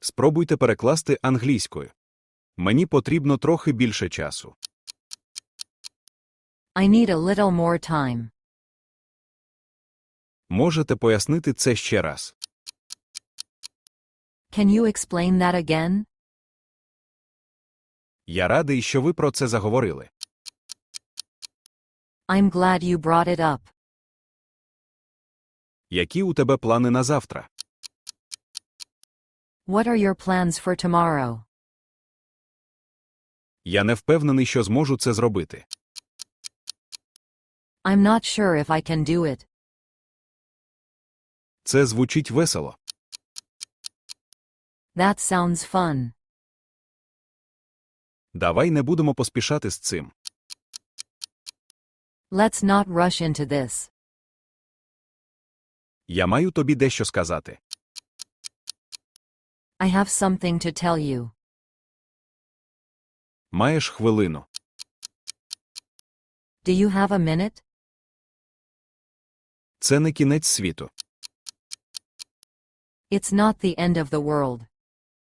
Спробуйте перекласти англійською. Мені потрібно трохи більше часу. I need a little more time. Можете пояснити це ще раз. Can you explain that again? Я радий, що ви про це заговорили. I'm glad you brought it up. Які у тебе плани на завтра? What are your plans for tomorrow? Я не впевнений, що зможу це зробити. I'm not sure if I can do it. Це звучить весело. That sounds fun. Давай не будемо поспішати з цим. Let's not rush into this. Я маю тобі дещо сказати. I have something to tell you. Маєш хвилину. Do you have a minute? Це не кінець світу. It's not the end of the world.